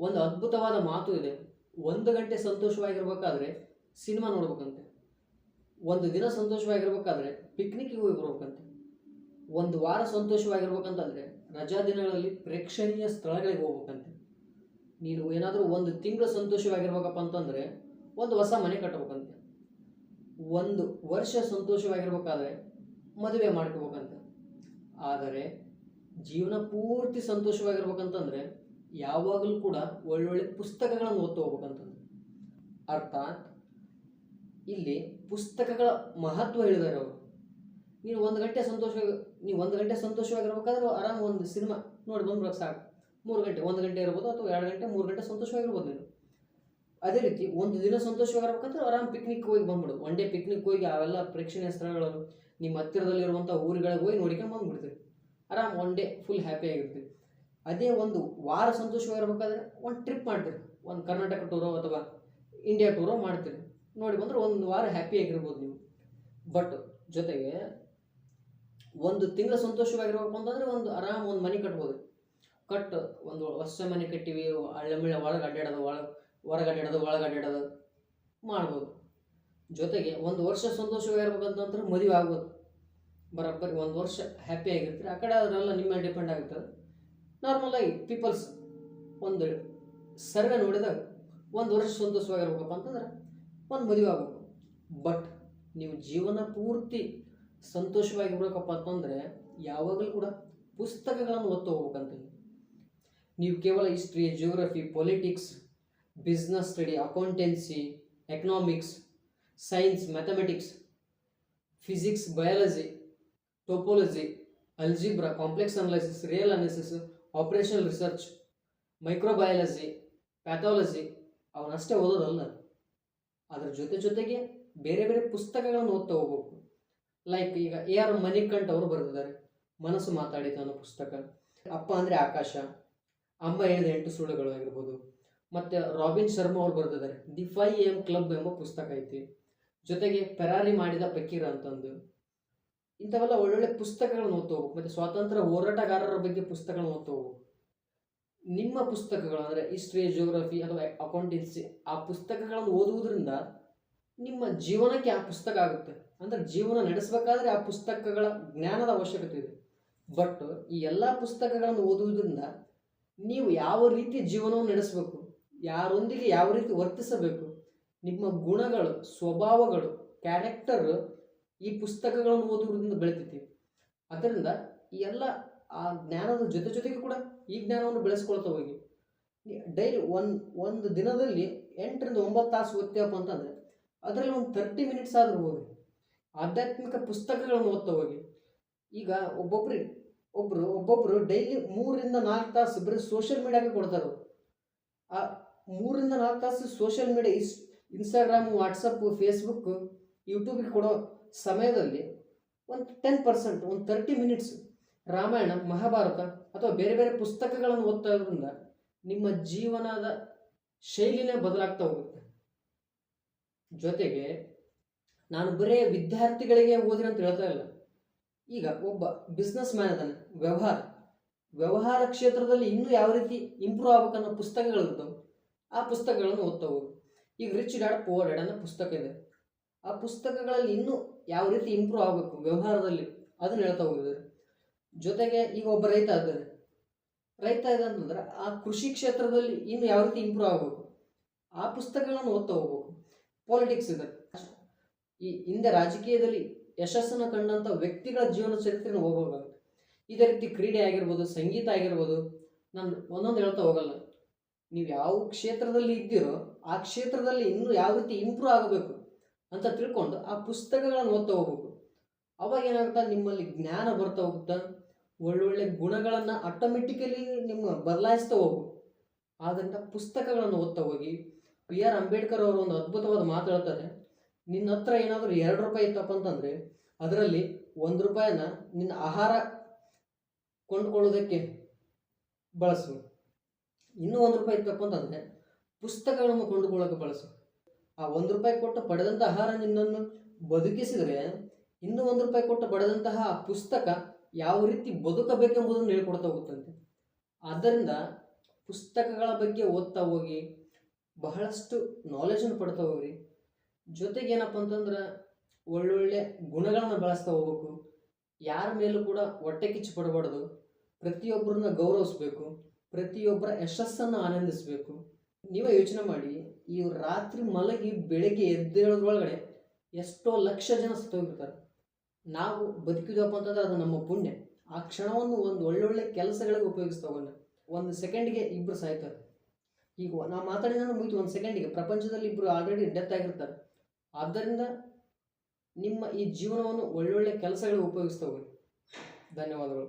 ಒಂದು ಅದ್ಭುತವಾದ ಮಾತು ಇದೆ. ಒಂದು ಗಂಟೆ ಸಂತೋಷವಾಗಿರ್ಬೇಕಾದ್ರೆ ಸಿನಿಮಾ ನೋಡ್ಬೇಕಂತೆ. ಒಂದು ದಿನ ಸಂತೋಷವಾಗಿರ್ಬೇಕಾದ್ರೆ ಪಿಕ್ನಿಕ್ಗೆ ಹೋಗಿ ಬರ್ಬೇಕಂತೆ. ಒಂದು ವಾರ ಸಂತೋಷವಾಗಿರ್ಬೇಕಂತಂದ್ರೆ ರಜಾ ದಿನಗಳಲ್ಲಿ ಪ್ರೇಕ್ಷಣೀಯ ಸ್ಥಳಗಳಿಗೆ ಹೋಗ್ಬೇಕಂತೆ. ನೀನು ಏನಾದರೂ ಒಂದು ತಿಂಗಳು ಸಂತೋಷವಾಗಿರ್ಬೇಕಪ್ಪ ಅಂತಂದರೆ ಒಂದು ಹೊಸ ಮನೆ ಕಟ್ಟಬೇಕಂತೆ ಒಂದು ವರ್ಷ ಸಂತೋಷವಾಗಿರ್ಬೇಕಾದ್ರೆ ಮದುವೆ ಮಾಡ್ಕೋಬೇಕಂತೆ. ಆದರೆ ಜೀವನ ಪೂರ್ತಿ ಸಂತೋಷವಾಗಿರ್ಬೇಕಂತಂದ್ರೆ ಯಾವಾಗಲೂ ಕೂಡ ಒಳ್ಳೊಳ್ಳೆ ಪುಸ್ತಕಗಳನ್ನು ಓದ್ತಾ ಹೋಗ್ಬೇಕಂತಂದ್ರೆ ಅರ್ಥಾತ್ ಇಲ್ಲಿ ಪುಸ್ತಕಗಳ ಮಹತ್ವ ಹೇಳಿದ್ದಾರೆ ಅವರು. ನೀನು ಒಂದು ಗಂಟೆ ಸಂತೋಷ ನೀವು ಒಂದು ಗಂಟೆ ಸಂತೋಷವಾಗಿರ್ಬೇಕಾದ್ರೆ ಆರಾಮ ಒಂದು ಸಿನಿಮಾ ನೋಡಿ ಬಂದ್ಬಿಡೋಕೆ ಸಾಕು. ಮೂರು ಗಂಟೆ, ಒಂದು ಗಂಟೆ ಇರ್ಬೋದು ಅಥವಾ ಎರಡು ಗಂಟೆ, ಮೂರು ಗಂಟೆ ಸಂತೋಷವಾಗಿರ್ಬೋದು ನೀನು. ಅದೇ ರೀತಿ ಒಂದು ದಿನ ಸಂತೋಷವಾಗಿರ್ಬೇಕಂದ್ರೆ ಆರಾಮ್ ಪಿಕ್ನಿಕ್ ಹೋಗಿ ಬಂದ್ಬಿಡು. ಒನ್ ಡೇ ಪಿಕ್ನಿಕ್ ಹೋಗಿ ಅವೆಲ್ಲ ಪ್ರೇಕ್ಷಣೀಯ ಸ್ಥಳಗಳು, ನಿಮ್ಮ ಹತ್ತಿರದಲ್ಲಿರುವಂಥ ಊರುಗಳಿಗೆ ಹೋಗಿ ನೋಡ್ಕೊಂಡು ಬಂದ್ಬಿಡ್ತೀವಿ. ಆರಾಮ್ ಒನ್ ಡೇ ಫುಲ್ ಹ್ಯಾಪಿ ಆಗಿರ್ತೀವಿ. ಅದೇ ಒಂದು ವಾರ ಸಂತೋಷವಾಗಿರ್ಬೇಕಾದ್ರೆ ಒಂದು ಟ್ರಿಪ್ ಮಾಡ್ತೀರಿ. ಒಂದು ಕರ್ನಾಟಕ ಟೂರೋ ಅಥವಾ ಇಂಡಿಯಾ ಟೂರೋ ಮಾಡ್ತೀರಿ. ನೋಡಿ ಬಂದ್ರೆ ಒಂದು ವಾರ ಹ್ಯಾಪಿ ಆಗಿರ್ಬೋದು ನೀವು. ಬಟ್ ಜೊತೆಗೆ ಒಂದು ತಿಂಗಳ ಸಂತೋಷವಾಗಿರ್ಬೇಕು ಅಂತಂದ್ರೆ ಒಂದು ಆರಾಮ್ ಒಂದು ಮನೆ ಕಟ್ಬೋದು. ಕಟ್ ಒಂದು ಹೊಸ ಮನೆ ಕಟ್ಟಿವಿ, ಹಳ್ಳ ಮಿಳ್ಳೆ ಒಳಗೆ ಅಡ್ಡಾಡೋದು, ಒಳಗೆ ಹೊರಗೆ ಅಡ್ಡಾಡೋದು, ಒಳಗೆ ಅಡ್ಡಾಡೋದು ಮಾಡ್ಬೋದು. ಜೊತೆಗೆ ಒಂದು ವರ್ಷ ಸಂತೋಷವಾಗಿರ್ಬೇಕಂತಂದ್ರೆ ಮದುವೆ ಆಗ್ಬೋದು. ಬರೋಬ್ಬರಿ ಒಂದು ವರ್ಷ ಹ್ಯಾಪಿ ಆಗಿರ್ತೀರಿ. ಆ ಕಡೆ ಅದರೆಲ್ಲ ನಿಮ್ಮ ಮೇಲೆ ಡಿಪೆಂಡ್ ಆಗಿರ್ತದೆ ನಾರ್ಮಲಾಗಿ ಪೀಪಲ್ಸ್ ಒಂದು ಸರ್ವೆ ನೋಡಿದಾಗ ಒಂದು ವರ್ಷ ಸಂತೋಷವಾಗಿರ್ಬೇಕಪ್ಪ ಅಂತಂದ್ರೆ ಒಂದು ಮದುವೆ ಆಗಬೇಕು. ಬಟ್ ನೀವು ಜೀವನ ಪೂರ್ತಿ ಸಂತೋಷವಾಗಿರ್ಬೇಕಪ್ಪ ಅಂತಂದರೆ ಯಾವಾಗಲೂ ಕೂಡ ಪುಸ್ತಕಗಳನ್ನು ಓದ್ತಾ ಹೋಗ್ಬೇಕಂತ. ನೀವು ಕೇವಲ history geography politics business study accountancy economics science mathematics physics biology topology algebra complex analysis real analysis operational research microbiology pathology ಅವನಷ್ಟೇ ಓದೋದಲ್ಲ ಅದರ ಜೊತೆ ಜೊತೆಗೆ ಬೇರೆ ಬೇರೆ ಪುಸ್ತಕಗಳನ್ನು ಓದ್ತಾ ಹೋಗ್ಬೇಕು. ಲೈಕ್ ಈಗ ಎ ಆರ್ ಮಣಿಕಂಠ್ ಅವರು ಬರೆದಿದ್ದಾರೆ. ಮನಸ್ಸು ಮಾತಾಡಿತು ಅನ್ನೋ ಪುಸ್ತಕ. ಅಪ್ಪ ಅಂದರೆ ಆಕಾಶ. ಅಮ್ಮ ಹೇಳಿದ ಎಂಟು ಸುಳ್ಳುಗಳು ಆಗಿರ್ಬೋದು. ಮತ್ತು ರಾಬಿನ್ ಶರ್ಮಾ ಅವರು ಬರೆದಿದ್ದಾರೆ. ದಿ ಫೈ ಎಂ ಕ್ಲಬ್ ಎಂಬ ಪುಸ್ತಕ ಐತಿ. ಜೊತೆಗೆ ಪೆರಾರಿ ಮಾಡಿದ ಪಕ್ಕೀರ ಅಂತಂದು. ಇಂಥವೆಲ್ಲ ಒಳ್ಳೊಳ್ಳೆ ಪುಸ್ತಕಗಳನ್ನು ಓದ್ತಾ ಹೋಗ್ಬೇಕು ಮತ್ತು ಸ್ವಾತಂತ್ರ್ಯ ಹೋರಾಟಗಾರರ ಬಗ್ಗೆ ಪುಸ್ತಕಗಳನ್ನು ಓದ್ತಾ ಹೋಗ್ಬೇಕು ನಿಮ್ಮ ಪುಸ್ತಕಗಳು ಅಂದರೆ ಹಿಸ್ಟ್ರಿ ಜಿಯೋಗ್ರಫಿ ಅಥವಾ ಅಕೌಂಟೆನ್ಸಿ ಆ ಪುಸ್ತಕಗಳನ್ನು ಓದುವುದರಿಂದ ನಿಮ್ಮ ಜೀವನಕ್ಕೆ ಆ ಪುಸ್ತಕ ಆಗುತ್ತೆ. ಅಂದರೆ ಜೀವನ ನಡೆಸಬೇಕಾದ್ರೆ ಆ ಪುಸ್ತಕಗಳ ಜ್ಞಾನದ ಅವಶ್ಯಕತೆ ಇದೆ. ಬಟ್ ಈ ಎಲ್ಲ ಪುಸ್ತಕಗಳನ್ನು ಓದುವುದರಿಂದ ನೀವು ಯಾವ ರೀತಿ ಜೀವನವನ್ನು ನಡೆಸಬೇಕು, ಯಾರೊಂದಿಗೆ ಯಾವ ರೀತಿ ವರ್ತಿಸಬೇಕು, ನಿಮ್ಮ ಗುಣಗಳು, ಸ್ವಭಾವಗಳು ಕ್ಯಾರೆಕ್ಟರ್ ಈ ಪುಸ್ತಕಗಳನ್ನು ಓದುವುದರಿಂದ ಬೆಳಿತೈತಿ. ಅದರಿಂದ ಈ ಎಲ್ಲ ಆ ಜ್ಞಾನದ ಜೊತೆ ಜೊತೆಗೆ ಕೂಡ ಈ ಜ್ಞಾನವನ್ನು ಬೆಳೆಸ್ಕೊಳ್ತಾ ಹೋಗಿ. ಡೈಲಿ ಒಂದು ಒಂದು ದಿನದಲ್ಲಿ ಎಂಟರಿಂದ ಒಂಬತ್ತು ತಾಸು ಓದ್ತೀವಪ್ಪ ಅಂತಂದರೆ ಅದರಲ್ಲಿ ಒಂದು ತರ್ಟಿ ಮಿನಿಟ್ಸ್ ಆದರೂ ಹೋಗಿ, ಆಧ್ಯಾತ್ಮಿಕ ಪುಸ್ತಕಗಳನ್ನು ಓದ್ತಾ ಹೋಗಿ. ಈಗ ಒಬ್ಬೊಬ್ರು ಒಬ್ಬರು ಒಬ್ಬೊಬ್ಬರು ಡೈಲಿ ಮೂರಿಂದ ನಾಲ್ಕು ತಾಸು ಬರೀ ಸೋಷಿಯಲ್ ಮೀಡಿಯಾಗೆ ಕೊಡ್ತಾರೆ. ಆ ಮೂರಿಂದ ನಾಲ್ಕು ತಾಸು social media is Instagram WhatsApp Facebook ಯೂಟ್ಯೂಬಿಗೆ ಕೊಡೋ ಸಮಯದಲ್ಲಿ ಒಂದು ಟೆನ್ ಪರ್ಸೆಂಟ್ ಒಂದು ತರ್ಟಿ ಮಿನಿಟ್ಸ್ ರಾಮಾಯಣ, ಮಹಾಭಾರತ ಅಥವಾ ಬೇರೆ ಬೇರೆ ಪುಸ್ತಕಗಳನ್ನು ಓದ್ತಾ ಇರೋದ್ರಿಂದ ನಿಮ್ಮ ಜೀವನದ ಶೈಲಿನೇ ಬದಲಾಗ್ತಾ ಹೋಗುತ್ತೆ. ಜೊತೆಗೆ ನಾನು ಬರೇ ವಿದ್ಯಾರ್ಥಿಗಳಿಗೆ ಓದಿನ ಅಂತ ಹೇಳ್ತಾ ಇಲ್ಲ. ಈಗ ಒಬ್ಬ ಬಿಸ್ನೆಸ್ ಮ್ಯಾನ್ ಅದಾನೆ ವ್ಯವಹಾರ. ವ್ಯವಹಾರ ಕ್ಷೇತ್ರದಲ್ಲಿ ಇನ್ನೂ ಯಾವ ರೀತಿ ಇಂಪ್ರೂವ್ ಆಗ್ಬೇಕನ್ನೋ ಪುಸ್ತಕಗಳಿರ್ತವೆ, ಆ ಪುಸ್ತಕಗಳನ್ನು ಓದ್ತಾ ಹೋಗು. ಈಗ ರಿಚ್ ಡ್ಯಾಡ್ ಪೋರ್ ಡ್ಯಾಡ್ ಅನ್ನೋ ಪುಸ್ತಕ ಇದೆ. ಆ ಪುಸ್ತಕಗಳಲ್ಲಿ ಇನ್ನೂ ಯಾವ ರೀತಿ ಇಂಪ್ರೂವ್ ಆಗಬೇಕು ವ್ಯವಹಾರದಲ್ಲಿ? ಅದನ್ನ ಹೇಳ್ತಾ ಹೋಗಿದ್ದಾರೆ. ಜೊತೆಗೆ ಈಗ ಒಬ್ಬ ರೈತ ಇದ್ದಾನೆ ರೈತ ಇದೆ ಅಂತಂದ್ರೆ ಆ ಕೃಷಿ ಕ್ಷೇತ್ರದಲ್ಲಿ ಇನ್ನು ಯಾವ ರೀತಿ ಇಂಪ್ರೂವ್ ಆಗಬೇಕು? ಆ ಪುಸ್ತಕಗಳನ್ನು ಓದ್ತಾ ಹೋಗ್ಬೇಕು. ಪಾಲಿಟಿಕ್ಸ್ ಇದೆ. ಈ ಹಿಂದೆ ರಾಜಕೀಯದಲ್ಲಿ ಯಶಸ್ಸನ್ನು ಕಂಡಂಥ ವ್ಯಕ್ತಿಗಳ ಜೀವನ ಚರಿತ್ರೆನ ಹೋಗಬೇಕಾಗುತ್ತೆ ಇದೇ ರೀತಿ ಕ್ರೀಡೆ ಆಗಿರ್ಬೋದು, ಸಂಗೀತ ಆಗಿರ್ಬೋದು, ನಾನು ಒಂದೊಂದು ಹೇಳ್ತಾ ಹೋಗಲ್ಲ. ನೀವು ಯಾವ ಕ್ಷೇತ್ರದಲ್ಲಿ ಇದ್ದೀರೋ ಆ ಕ್ಷೇತ್ರದಲ್ಲಿ ಇನ್ನೂ ಯಾವ ರೀತಿ ಇಂಪ್ರೂವ್ ಆಗಬೇಕು? ಅಂತ ತಿಳ್ಕೊಂಡು ಆ ಪುಸ್ತಕಗಳನ್ನು ಓದ್ತಾ ಹೋಗ್ಬೇಕು. ಅವಾಗ ಏನಾಗುತ್ತಾ? ನಿಮ್ಮಲ್ಲಿ ಜ್ಞಾನ ಬರ್ತಾ ಹೋಗುತ್ತಾ? ಒಳ್ಳೊಳ್ಳೆ ಗುಣಗಳನ್ನು ಆಟೋಮೆಟಿಕಲಿ ನಿಮ್ಮ ಬದಲಾಯಿಸ್ತಾ ಹೋಗು ಆದ್ದರಿಂದ ಪುಸ್ತಕಗಳನ್ನು ಓದ್ತಾ ಹೋಗಿ. ಬಿ ಆರ್ ಅಂಬೇಡ್ಕರ್ ಅವರು ಒಂದು ಅದ್ಭುತವಾದ ಮಾತು ಹೇಳ್ತಾರೆ. ನಿನ್ನ ಹತ್ರ ಏನಾದರೂ ಎರಡು ರೂಪಾಯಿ ಇತ್ತಪ್ಪ ಅಂತಂದರೆ, ಅದರಲ್ಲಿ ಒಂದು ರೂಪಾಯಿನ ನಿನ್ನ ಆಹಾರ ಕೊಂಡ್ಕೊಳ್ಳೋದಕ್ಕೆ ಬಳಸು. ಇನ್ನೂ ಒಂದು ರೂಪಾಯಿ ಇತ್ತಪ್ಪ ಅಂತಂದರೆ, ಪುಸ್ತಕಗಳನ್ನು ಕೊಂಡುಕೊಳ್ಳೋಕೆ ಬಳಸು. ಆ ಒಂದು ರೂಪಾಯಿ ಕೊಟ್ಟು ಪಡೆದಂಥ ಆಹಾರ ನಿನ್ನನ್ನು ಬದುಕಿಸಿದರೆ ಇನ್ನೂ ಒಂದು ರೂಪಾಯಿ ಕೊಟ್ಟು ಪಡೆದಂತಹ ಪುಸ್ತಕ ಯಾವ ರೀತಿ ಬದುಕಬೇಕೆಂಬುದನ್ನು ಹೇಳ್ಕೊಡ್ತಾ ಹೋಗುತ್ತಂತೆ. ಆದ್ದರಿಂದ ಪುಸ್ತಕಗಳ ಬಗ್ಗೆ ಓದ್ತಾ ಹೋಗಿ, ಬಹಳಷ್ಟು ನಾಲೆಜನ್ನು ಪಡ್ತಾ ಹೋಗ್ರಿ. ಜೊತೆಗೆ ಏನಪ್ಪ ಅಂತಂದ್ರೆ ಒಳ್ಳೊಳ್ಳೆ ಗುಣಗಳನ್ನು ಬಳಸ್ತಾ ಹೋಗ್ಬೇಕು. ಯಾರ ಮೇಲೂ ಕೂಡ ಹೊಟ್ಟೆ ಕಿಚ್ಚು ಪಡಬಾರ್ದು. ಪ್ರತಿಯೊಬ್ಬರನ್ನ ಗೌರವಿಸ್ಬೇಕು. ಪ್ರತಿಯೊಬ್ಬರ ಯಶಸ್ಸನ್ನು ಆನಂದಿಸಬೇಕು. ನೀವೇ ಯೋಚನೆ ಮಾಡಿ, ಈ ರಾತ್ರಿ ಮಲಗಿ ಬೆಳಗ್ಗೆ ಎದ್ದೇಳೋದ್ರೊಳಗಡೆ ಎಷ್ಟೋ ಲಕ್ಷ ಜನ ಸತ್ತೋಗಿರ್ತಾರೆ ನಾವು ಬದುಕಿದ್ವಪ್ಪ ಅಂತಂದ್ರೆ ಅದು ನಮ್ಮ ಪುಣ್ಯ. ಆ ಕ್ಷಣವನ್ನು ಒಂದು ಒಳ್ಳೊಳ್ಳೆ ಕೆಲಸಗಳಿಗೆ ಉಪಯೋಗಿಸ್ತಾ ಹೋಗೋಣ. ಒಂದು ಸೆಕೆಂಡ್ಗೆ ಇಬ್ಬರು ಸಾಯ್ತಾರೆ. ಈಗ ನಾವು ಮಾತಾಡಿದ ಮುಗಿತು. ಒಂದು ಸೆಕೆಂಡಿಗೆ ಪ್ರಪಂಚದಲ್ಲಿ ಇಬ್ಬರು ಆಲ್ರೆಡಿ ಡೆತ್ ಆಗಿರ್ತಾರೆ. ಆದ್ದರಿಂದ ನಿಮ್ಮ ಈ ಜೀವನವನ್ನು ಒಳ್ಳೊಳ್ಳೆ ಕೆಲಸಗಳಿಗೆ ಉಪಯೋಗಿಸ್ತಾ ಧನ್ಯವಾದಗಳು.